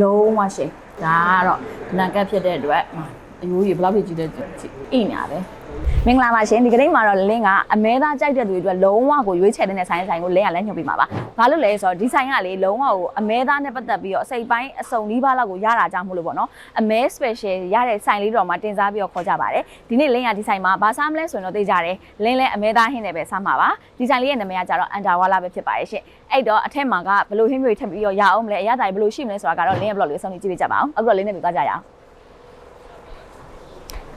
လုံးဝရှယ်ဒါကတော့နံကတ်ဖြစ်တဲ့အတွက် အယိုးကြီးဘယ်လောက်ဖြစ်ကြည့်တဲ့အိညာပဲမင်္ဂလာပါရှင်ဒီကနေ့မှာတော့လင်းကအမဲသားကြိုက်တဲ့သူတွေအတွက်လုံးဝကိုရွေးချယ်တဲ့ဆိုင်ဆိုင်ကိုလင်းကလည်းညှုပ်ပေးမှာပါဘာလို့လဲဆိုတော့ဒီဆိုင်ကလေလုံးဝကိုအမဲသားနဲ့ပတ်သက်ပြီးတော့အစိပ်ပိုင်းအစုံလေးပါးလောက်ကိုရတာကြောင့်မို့လို့ပေါ့နော်အမဲ special ရတဲ့ဆိုင်လေးတော့မှတင်စားပြီးတော့ခေါ်ကြပါတယ်ဒီနေ့လင်းကဒီဆိုင်မှာဘာစားမလဲဆိုရင်တော့သိကြတယ်လင်းလည်းအမဲသားဟင်းနဲ့ပဲစားမှာပါဒီဆိုင်လေးရဲ့နာမည်ကကြတော့အန်တာဝါလာပဲဖြစ်ပါတယ်ရှင်အဲ့တော့အထက်မှာကဘယ်လိုဟင်းမျိုးတွေထပ်ပြီးတော့ရအောင်မလဲအရသာတွေဘယ်လိုရှိမလဲဆိုတာကတော့လင်းရဲ့ blog လေးဆုံးဖြတ်ကြည့်ပေးကြပါအောင်အခုတော့လင်းနဲ့ပြီးသွားကြရအောင်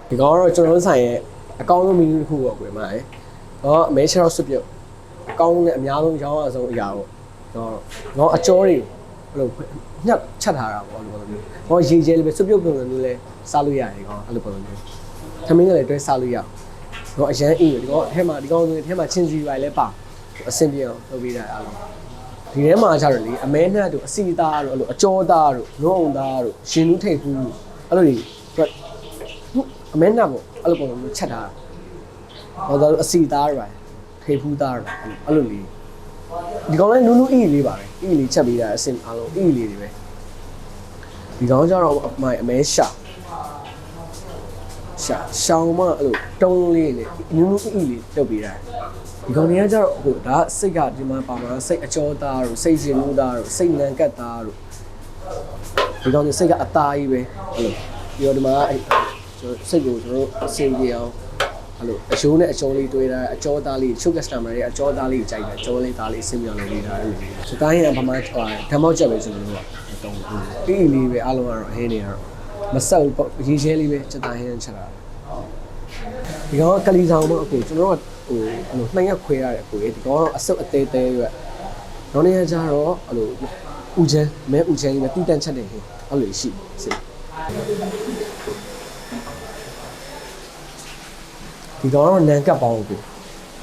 ဒီကောင်ကတော့ကျွန်တော်တို့ဆိုင်ရဲ့အကောင်းဆုံးမီနူးတစ်ခုပေါ့ကွယ်မလေး။တော့အမဲချောက်ဆွပြုတ်အကောင်းနဲ့အများဆုံးရောင်းရဆုံးအရာပေါ့။တော့တော့အကျော်တွေဘယ်လိုညက်ချက်ထားတာပေါ့အဲ့လိုပေါ့မျိုး။တော့ရေကျဲလေးပဲဆွပြုတ်ပုံစံမျိုးလဲစားလို့ရတယ်ကောင်အဲ့လိုပုံစံမျိုး။သမင်းကလည်းတွဲစားလို့ရအောင်။တော့အရန်အင်းဒီကောင်အထက်မှာဒီကောင်ဆိုရင်အထက်မှာချင်းစီရိုင်လဲပါအဆင်ပြေအောင်လုပ်ပေးတာအားလုံး။ဒီထဲမှာကျတော့လေအမဲနှက်တို့အစီသားတို့အဲ့လိုအကျော်သားတို့နှုံးအောင်သားတို့ရှင်နူးထိတ်ဖူးတို့အဲ့လိုတွေသူက အမဲနှက်ပေါ့အဲ့လိုပုံစံမျိုးချက်ထားတာဟောတော့အစီသားတွေပါထိတ်ဖူးသားတွေအဲ့လိုလေးဒီကောင်လည်းနူးနူးအီလေးပါပဲအီလေးချက်ပေးတာအစင်အားလုံးအီလေးတွေပဲဒီကောင်ကျတော့အမိုင်အမဲရှာရှာရှောင်းမအဲ့လိုတုံးလေးနဲ့နူးနူးအီလေးတုတ်ပေးတာဒီကောင်တွေကကျတော့ဟိုဒါစိတ်ကဒီမှာပါမှာစိတ်အကျော်သားတို့စိတ်ရှင်မှုသားတို့စိတ်နံကတ်သားတို့ဒီကောင်တွေစိတ်ကအသားကြီးပဲအဲ့လိုပြီးတော့ဒီမှာအဲ့ ကျွန်တော်စိတ်ကိုကျွန်တော်အစင်ပြေအောင်အဲ့လိုအချိုးနဲ့အကျော်လေးတွေးတာအကျော်သားလေးချုပ်ကစတမာတွေအကျော်သားလေးကြိုက်တယ်အကျော်လေးသားလေးအစင်ပြောင်းလေးထားတယ်စတိုင်းရင်ဗမာထွားတယ်ဓမ္မောက်ချက်ပဲကျွန်တော်တို့ကတုံးအီအီလေးပဲအားလုံးကတော့ဟင်းနေကတော့မဆက်ဘူးပေါ့ရေးရှဲလေးပဲစတိုင်းဟင်းချက်တာဒီကောင်ကကလီဆောင်မအခုကျွန်တော်ကဟိုအဲ့လိုနှစ်ရက်ခွဲရတယ်အခုဒီကောင်ကအစုပ်အသေးသေးရွက်နောက်နေ့ကျတော့အဲ့လိုဦးချမ်းမဲဦးချမ်းကြီးနဲ့တီးတန့်ချက်တဲ့ဟင်းအဲ့လိုရှိစိ ဒီကောင်ကတော့နန်ကပ်ပေါင်းကို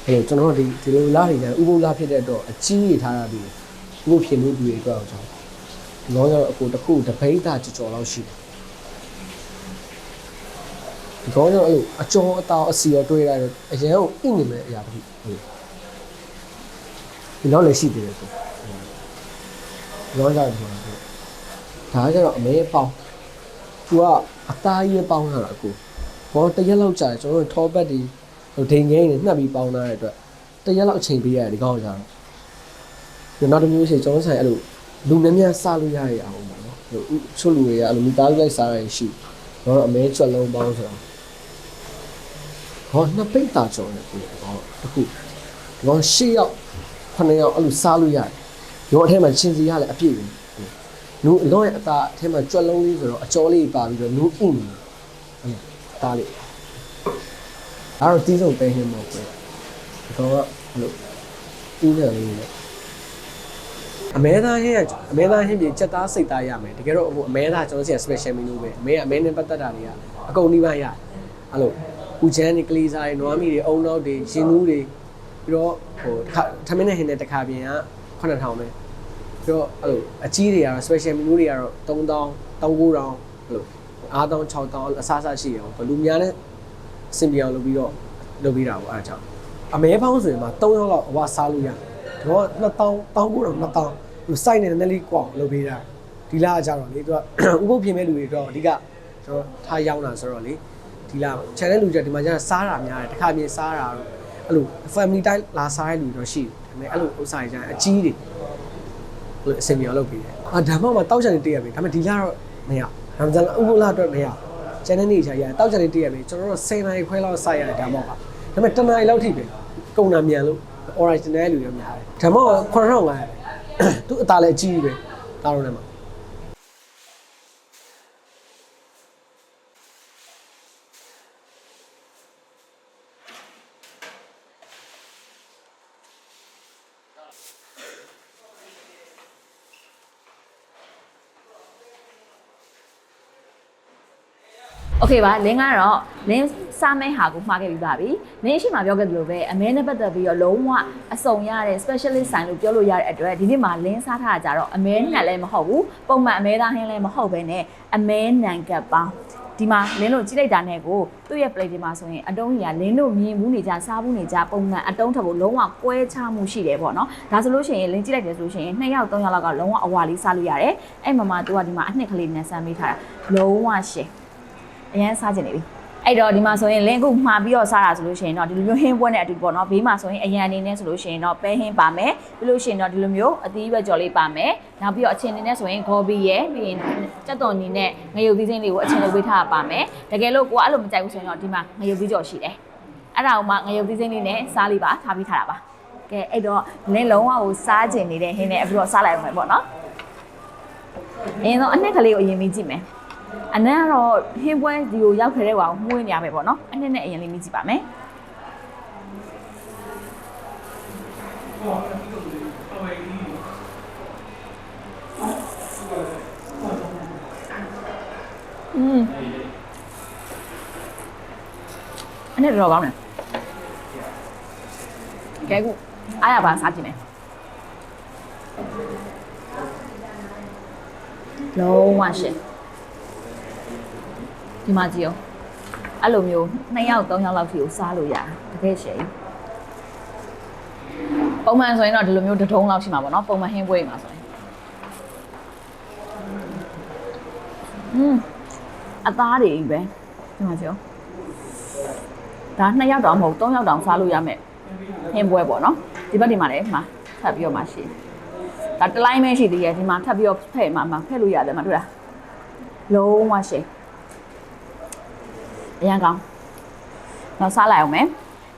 အဲ့လိုကျွန်တော်တို့ဒီဒီလိုလာနေတယ်ဥပုပ်လာဖြစ်တဲ့တော့အကြီးကြီးထားရပြီးဥပုပ်ဖြစ်မှုတွေအတွက်အောင်ကျွန်တော်ဒီကောင်ကတော့အခုတစ်ခုတပိတ်တာကြော်ကြော်လောက်ရှိတယ်ဒီကောင်ကတော့အဲ့လိုအကျော်အတောင်အစီရောတွေးလိုက်တော့အရင်ကအိနေမဲ့အရာတစ်ခုဟုတ်ဒီတော့လည်းရှိသေးတယ်ဆိုဒီကောင်ကတော့ဒီမှာဒါကကျတော့အမဲပေါင်းသူကအသားကြီးပေါင်းလာတာအ ခုဘောတရက်လောက်ကြာတယ်ကျွန်တော်တို့ထောပတ်ဒီဟိုဒိန်ငိမ့်နေနှက်ပြီးပေါင်းလာတဲ့အတွက်တရက်လောက်အချိန်ပေးရတယ်ဒီကောင်ကကျတော့ဒီနောက်တစ်မျိုးရှိကျွန်တော်ဆိုင်အဲ့လိုလူများများစားလို့ရရအောင်ပေါ့နော်ဟိုချို့လူတွေကအဲ့လိုမိသားစုလိုက်စားရရှိတော့အမဲကျွတ်လုံးပေါင်းဆိုတာဟောနှစ်ပိတ်တာကျော်တယ်ဒီကောင်တခုဒီကောင်၈ယောက်9ယောက်အဲ့လိုစားလို့ရတယ်ရောအထဲမှာချင်းစီရလည်းအပြည့်ပဲနူးလောရဲ့အသားအထဲမှာကြွက်လုံးလေးဆိုတော့အကျော်လေးပါပြီးတော့နူးအိနေတယ်အဲ့လို သားလေးအဲ့တော့တီးဆုံးပဲဟင်းမဟုတ်ဘူးဒီကောင်ကအဲ့လိုတီးနေလေးနဲ့အမဲသားဟင်းကအမဲသားဟင်းပြင်ချက်သားစိတ်သားရမယ်တကယ်တော့ဟိုအမဲသားကျွန်တော်စီက special menu ပဲအမဲအမဲနဲ့ပတ်သက်တာတွေကအကုန်နှိမ့်ပါရအဲ့လိုဦးချမ်းတွေကလေးစားတွေနွားမီတွေအုံနောက်တွေရင်နူးတွေပြီးတော့ဟိုတစ်ခါထမင်းနဲ့ဟင်းနဲ့တစ်ခါပြင်က9000ပဲပြီးတော့အဲ့လိုအကြီးတွေကတော့ special menu တွေကတော့3000 3900အဲ့လို 5000 6000အစားအစားရှိအောင်ဘလူများနဲ့အဆင်ပြေအောင်လုပ်ပြီးတော့လုပ်ပြီးတာပေါ့အဲ့ဒါကြောင့်အမဲပေါင်းဆိုရင်မှ3ရောက်လောက်အဝစားလို့ရတယ်တော့2000 1900 2000လူစိုက်နေတယ်နည်းလေးကွာလုပ်ပေးတာဒီလာကြတော့လေသူကဥပုပ်ပြင်မဲ့လူတွေတော့အဓိကကျွန်တော်ထားရောက်တာဆိုတော့လေဒီလာ channel လူကြဒီမှာကျစားတာများတယ်တစ်ခါမြင်စားတာတော့အဲ့လို family တိုင်းလာစားတဲ့လူတော့ရှိတယ်ဒါပေမဲ့အဲ့လိုဥစားရကြအကြီးတွေလို့အစင်မြော်လုပ်ပြီးတယ်။အာဓမ္မမှာတောက်ချန်လေးတည့်ရပြီ။ဒါပေမဲ့ဒီလတော့မရ။ ရမ်ဇန်ဥပုလအတွက်မရ။ကျန်တဲ့နေ့ချာရတောက်ချန်လေးတည့်ရပြီ။ကျွန်တော်တို့10နာရီခွဲလောက်စိုက်ရတယ်ဓမ္မက။ဒါပေမဲ့တနာရီလောက်ထိပဲ။ကုန်တာမြန်လို့ original လူတွေများတယ်။ဓမ္မက9500ရတယ်။သူ့အသားလည်းအကြီးပဲ။တားတော့လည်းမှာ โอเคပါလင်းကတော့လင်းစားမဲဟာကိုမှားခဲ့ပြီးပါပြီလင်းရှိမှပြောခဲ့သလိုပဲအမဲနဲ့ပတ်သက်ပြီးတော့လုံးဝအစုံရတဲ့ specialist ဆိုင်လို့ပြောလို့ရတဲ့အတွက်ဒီနေ့မှာလင်းစားထားတာကြတော့အမဲနံလည်းမဟုတ်ဘူးပုံမှန်အမဲသားဟင်းလည်းမဟုတ်ဘဲနဲ့အမဲနံကပ်ပေါင်း ဒီမှာလင်းတို့ကြည့်လိုက်တာနဲ့ကိုသူ့ရဲ့ plate ဒီမှာဆိုရင်အတုံးကြီးကလင်းတို့မြင်ဘူးနေကြစားဘူးနေကြပုံမှန်အတုံးထပ်ဖို့လုံးဝကွဲခြားမှုရှိတယ်ပေါ့နော်ဒါဆိုလို့ရှိရင်လင်းကြည့်လိုက်တယ်ဆိုလို့ရှိရင်2ယောက်3ယောက်လောက်ကလုံးဝအဝါလေးစားလို့ရတယ်အဲ့မှာမှသူကဒီမှာအနှစ်ကလေးနဲ့ဆမ်းပေးထားတာလုံးဝရှယ် အရင်စားကြနေပြီအဲ့တော့ဒီမှာဆိုရင်လင်းအခုမှာပြီးတော့စားတာဆိုလို့ရှိရင်တော့ဒီလိုမျိုးဟင်းပွဲနဲ့အတူပေါ့နော်ဘေးမှာဆိုရင်အရန်အနေနဲ့ဆိုလို့ရှိရင်တော့ပဲဟင်းပါမယ်ပြီးလို့ရှိရင်တော့ဒီလိုမျိုးအသီးရွက်ကြော်လေးပါမယ်နောက်ပြီးတော့အချင်းအနေနဲ့ဆိုရင်ဂေါ်ဘီရဲ့ပြီးရင်စက်တော်ညီနဲ့ငရုတ်သီးစင်းလေးကိုအချင်းလုပ်ပေးထားပါမယ်တကယ်လို့ကိုကအဲ့လိုမကြိုက်ဘူးဆိုရင်တော့ဒီမှာငရုတ်သီးကြော်ရှိတယ်အဲ့ဒါကိုမှငရုတ်သီးစင်းလေးနဲ့စားလေးပါထားပြီးထားတာပါကဲအဲ့တော့လင်းလုံးဝကိုစားကျင်နေတဲ့ဟင်းနဲ့အခုတော့စားလိုက်အောင်မယ်ပေါ့နော်အရင်ဆုံးအနှစ်ကလေးကိုအရင်မိကြည့်မယ် အနက်ကတော့ဟင်းပွဲဒီကိုရောက်ခဲ့တဲ့ကောင်မှုဝင်နေရပဲပေါ့နော်အနှစ်နဲ့အရင်လေးမိကြည့်ပါမယ်อืมအနှစ်တော့ကောင်းတယ်ကဲခုအားရပါစားကြည့်မယ်လုံးဝရှင်း ဒီမှာကြည့်အောင်အဲ့လိုမျိုး2ယောက်3ယောက်လောက်ထိကိုစားလို့ရတယ်တကယ်ရှင်းပုံမှန်ဆိုရင်တော့ဒီလိုမျိုးတစ်ထုံးလောက်ရှိမှာပေါ့နော်ပုံမှန်ဟင်းပွဲတွေမှာဆိုရင်อืมအသားတွေပဲဒီမှာကြည့်အောင်ဒါ2ယောက်တောင်မဟုတ်3ယောက်တောင်စားလို့ရမယ်ဟင်းပွဲပေါ့နော်ဒီဘက်ဒီမှာလည်းဒီမှာထပ်ပြီးတော့မှရှိတယ်ဒါတစ်လိုင်းပဲရှိသေးရဲ့ဒီမှာထပ်ပြီးတော့ဖဲ့မှာမှာဖဲ့လို့ရတယ်မှာတွေ့လားလုံးဝရှင်း အရင်ကောင်းတော့စားလိုက်အောင်မယ်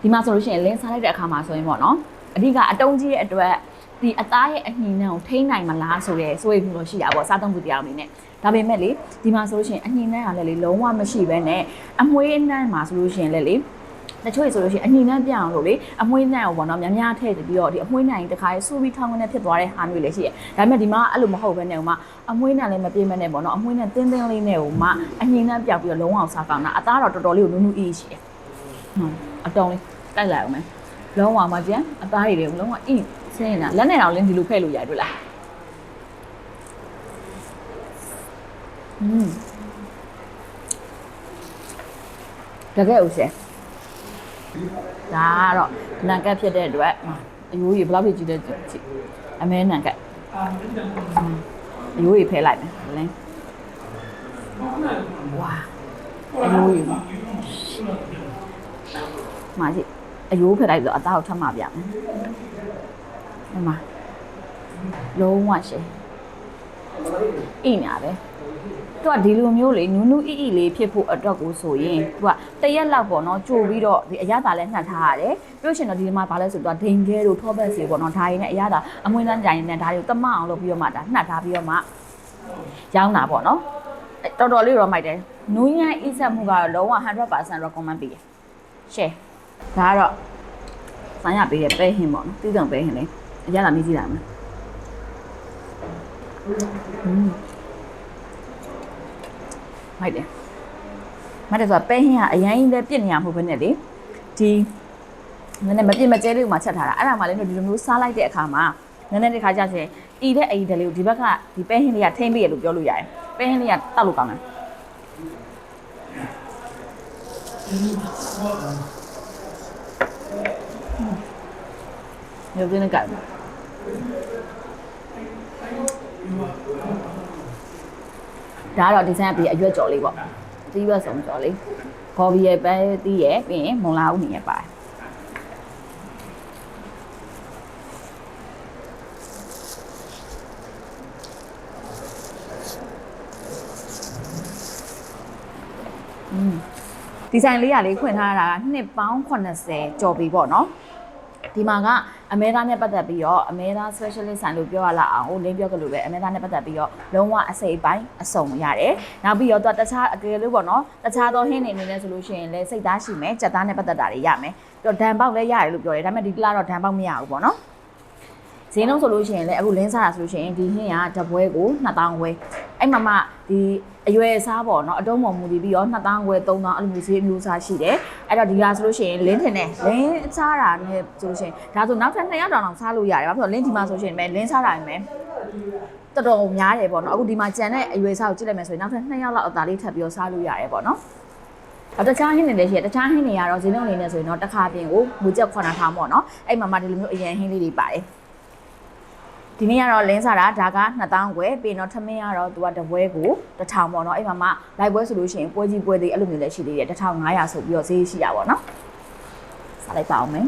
ဒီမှာဆိုလို့ရှိရင်လင်းစားလိုက်တဲ့အခါမှာဆိုရင်ပေါ့နော်အဓိကအတုံးကြီးရဲ့အတွက်ဒီအသားရဲ့အညင်နှံကိုထိန်းနိုင်မလားဆိုရဲစိုးရိမ်မှုလို့ရှိတာပေါ့စားသုံးသူတရားအနေနဲ့ဒါပေမဲ့လေဒီမှာဆိုလို့ရှိရင်အညင်နှံကလည်းလေလုံးဝမရှိဘဲနဲ့အမွှေးနှံမှာဆိုလို့ရှိရင်လည်းလေ တချို့ဆိုလို့ရှိရင်အညင်နှံပြအောင်လို့လေအမွှေးနှံကိုပေါ့နော်များများထည့်ပြီးတော့ဒီအမွှေးနှံကြီးတစ်ခါရေးစူးပြီးထောင်းကနေဖြစ်သွားတဲ့ဟာမျိုးလည်းရှိတယ်ဒါပေမဲ့ဒီမှာအဲ့လိုမဟုတ်ဘဲနဲ့ဟိုမှာအမွှေးနှံလည်းမပြည့်မနဲ့ပေါ့နော်အမွှေးနှံတင်းတင်းလေးနဲ့ဟိုမှာအညင်နှံပြောက်ပြီးတော့လုံးအောင်စားကောင်းတာအသားတော့တော်တော်လေးကိုနူးနူးအေးအေးရှိတယ်ဟွန်းအတုံးလေးတိုက်လိုက်အောင်မယ်လုံးဝမှာကျန်အသားတွေတွေလုံးဝအေးဆင်းနေတာလက်နဲ့တော့လင်းဒီလိုဖဲ့လို့ရတယ်တွေ့လားอืมတကယ်ဦးဆယ် ဒါကတော့နံကတ်ဖြစ်တဲ့အတွက်အယိုးကြီးဘယ်လောက်ဖြစ်ကြည့်တဲ့ကြည့်အမဲနံကတ်အယိုးကြီးဖဲလိုက်မယ်လင်းဝါအယိုးကြီးမာကြည့်အယိုးဖဲလိုက်ဆိုအသားကိုထပ်မှပြမယ်ဒီမှာလုံးဝရှယ်အိညာပဲ သူကဒီလိုမျိုးလေနူးနူးအီအီလေးဖြစ်ဖို့အတွက်ကိုဆိုရင်သူကတရက်လောက်ပေါ့နော်ကြိုပြီးတော့ဒီအရသာလည်းနှက်ထားရတယ်ပြီးလို့ရှိရင်တော့ဒီမှာဘာလဲဆိုတော့ဒိန်ခဲတို့ထောပတ်စီပေါ့နော်ဒါရင်းနဲ့အရသာအမွှေးတန်းကြိုင်နဲ့ဒါတွေကိုတမအောင်လုပ်ပြီးတော့မှဒါနှက်ထားပြီးတော့မှရောင်းတာပေါ့နော်အဲ့တော်တော်လေးတော့မိုက်တယ်နူးညံ့အိဆက်မှုကတော့လုံးဝ100% recommend ပေးရ share ဒါကတော့ဆိုင်ရပေးတဲ့ပဲဟင်းပေါ့နော်တီးတုံပဲဟင်းလေးအရသာမြည်ကြည့်လိုက်မယ်อืม မိုက်တယ်မိုက်တယ်ဆိုတာပဲဟင်းကအရင်ကြီးလည်းပြစ်နေရမှာမဟုတ်ဘဲနဲ့လေဒီနည်းနည်းမပြစ်မကျဲလေးကိုမှချက်ထားတာအဲ့ဒါမှလည်းဒီလိုမျိုးစားလိုက်တဲ့အခါမှာနည်းနည်းတစ်ခါကျရင်ဤတဲ့အီတလေးကိုဒီဘက်ကဒီပဲဟင်းလေးကထိမ့်ပေးရလို့ပြောလို့ရတယ်ပဲဟင်းလေးကတောက်လို့ကောင်းတယ်ရုပ်ရင်းနဲ့ကြိုက်တယ် ဒါကတော့ဒီဇိုင်းအပြီးအရွက်ကြော်လေးပေါ့အတီးရွက်စုံကြော်လေးကော်ဖီရဲ့ပဲတီးရဲ့ပြီးရင်မွန်လာဦးနေရဲ့ပါတယ်อืมဒီဇိုင်းလေးကလေးခွင့်ထားတာကနှစ်ပေါင်း80ကျော်ပြီပေါ့နော် ဒီမှာကအမဲသားနဲ့ပတ်သက်ပြီးတော့အမဲသား specialist ဆိုင်လို့ပြောရလာအောင်ဟိုလင်းပြောကလို့ပဲအမဲသားနဲ့ပတ်သက်ပြီးတော့လုံးဝအစိပ်ပိုင်းအစုံရတယ်နောက်ပြီးတော့သူကတခြားအကယ်လို့ပေါ့နော်တခြားသောဟင်းတွေအနေနဲ့ဆိုလို့ရှိရင်လည်းစိတ်သားရှိမယ်ကြက်သားနဲ့ပတ်သက်တာတွေရမယ်ပြီးတော့ဒန်ပေါက်လည်းရတယ်လို့ပြောတယ်ဒါပေမဲ့ဒီကလာတော့ဒန်ပေါက်မရဘူးပေါ့နော်ဈေးနှုန်းဆိုလို့ရှိရင်လည်းအခုလင်းစားတာဆိုလို့ရှိရင်ဒီဟင်းကတပွဲကို2000ဝဲ အဲ့မှာမှဒီအရွယ်စားပေါ့နော်အတုံးပေါ်မူတည်ပြီးတော့2000ဝဲ3000အဲ့လိုမျိုးဈေးမျိုးစားရှိတယ်အဲ့တော့ဒီကဆိုလို့ရှိရင်လင်းထင်တယ်လင်းစားတာနဲ့ဆိုလို့ရှိရင်ဒါဆိုနောက်ထပ်200တောင်တောင်စားလို့ရတယ်ဘာဖြစ်လို့လင်းဒီမှာဆိုလို့ရှိရင်ပဲလင်းစားတာရင်ပဲတော်တော်များတယ်ပေါ့နော်အခုဒီမှာကြံတဲ့အရွယ်စားကိုကြည့်လိုက်မယ်ဆိုရင်နောက်ထပ်2ယောက်လောက်အသားလေးထပ်ပြီးတော့စားလို့ရတယ်ပေါ့နော်အတခြားဟင်းတွေလည်းရှိတယ်တခြားဟင်းတွေကတော့ဈေးနှုန်းအနေနဲ့ဆိုရင်တော့တစ်ခါပြင်ကိုမူချက်ခွန်တာထားပေါ့နော်အဲ့မှာမှဒီလိုမျိုးအရင်ဟင်းလေးတွေပါတယ် ဒီနေ့ကတော့လင်းစားတာဒါက2000ကျွဲပြီးတော့ထမင်းကတော့သူကတပွဲကို1000ပေါ့နော်အဲ့မှာမှလိုက်ပွဲဆိုလို့ရှိရင်ပွဲကြီးပွဲသေးအဲ့လိုမျိုးလည်းရှိသေးတယ်1500ဆိုပြီးတော့ဈေးရှိရပါတော့နော်စားလိုက်ပါအောင်မယ်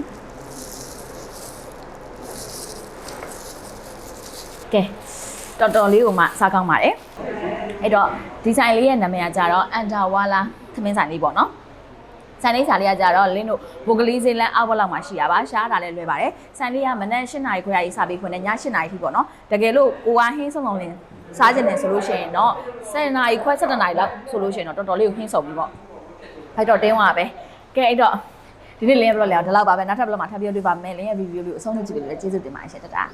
ကဲတော်တော်လေးကိုမှစားကောင်းပါတယ်အဲ့တော့ဒီဆိုင်လေးရဲ့နာမည်ကကြတော့အန်တာဝါလာသမင်းဆိုင်လေးပေါ့နော် ဆိုင်လေးဆိုင်လေးကကြတော့လင်းတို့ဘိုကလေးစေးလန်းအောက်ဘက်လောက်မှာရှိရပါရှားတာလည်းလွယ်ပါတယ်ဆိုင်လေးကမနက်၈နာရီခွဲရာကြီးစပြီးခွင့်နဲ့ည၈နာရီထိပေါ့နော်တကယ်လို့ကိုကဟင်းဆုံးဆုံးလင်းစားကျင်တယ်ဆိုလို့ရှိရင်တော့7နာရီခွဲ7နာရီလောက်ဆိုလို့ရှိရင်တော့တော်တော်လေးကိုဟင်းဆုံးပြီပေါ့အဲ့တော့တင်းသွားပဲကဲအဲ့တော့ဒီနေ့လင်းရဲ့ဘလော့လေးကဒီလောက်ပါပဲနောက်ထပ်ဘလော့မှာထပ်ပြောတွေ့ပါမယ်လင်းရဲ့ဗီဒီယိုလေးကိုအဆုံးထိကြည့်ပြီးလည်းကျေးဇူးတင်ပါတယ်ရှင်တတား